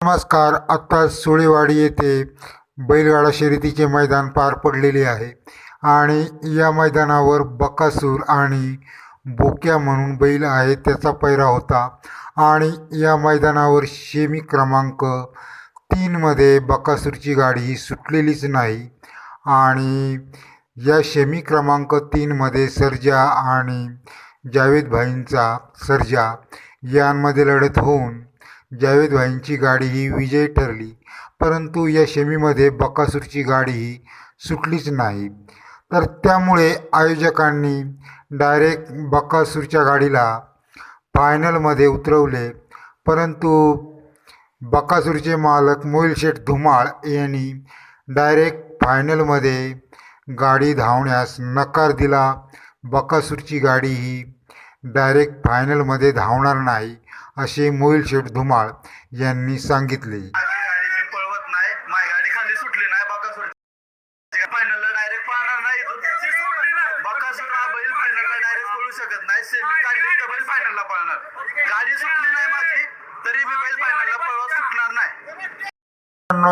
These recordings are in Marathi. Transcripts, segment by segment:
नमस्कार आत्ता सुळेवाडी येथे बैलगाडा शर्यतीचे मैदान पार पडलेले आहे आणि या मैदानावर बकासूर आणि बोक्या म्हणून बैल आहे त्याचा पैरा होता आणि या मैदानावर शेमी क्रमांक तीनमध्ये बकासूरची गाडी ही सुटलेलीच नाही आणि या शेमी क्रमांक तीनमध्ये सर्जा आणि जावेद भाईंचा सर्जा यांमध्ये लढत होऊन जावेद भाईंची गाडी ही विजयी ठरली. परंतु या शमीमध्ये बकासूरची गाडी ही सुटलीच नाही. तर त्यामुळे आयोजकांनी डायरेक्ट बकासूरच्या गाडीला फायनलमध्ये उतरवले. परंतु बकासूरचे मालक मोहिल शेठ धुमाळ यांनी डायरेक्ट फायनलमध्ये गाडी धावण्यास नकार दिला. बकासूरची गाडी ही डायरेक्ट फायनलमध्ये धावणार नाही असे मोहिल शेठ धुमाळ यांनी सांगितले.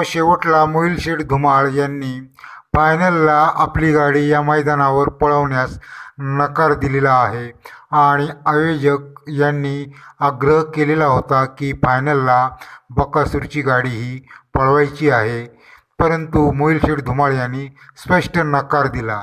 शेवटला मोहिल शेठ धुमाळ यांनी फायनलला आपली गाडी या मैदानावर पळवण्यास नकार दिलेला आहे. आणि आयोजक यांनी आग्रह केलेला होता की फायनलला बकासूरची गाडी ही पळवायची आहे. परंतु मोहिल धुमाळ यांनी स्पष्ट नकार दिला.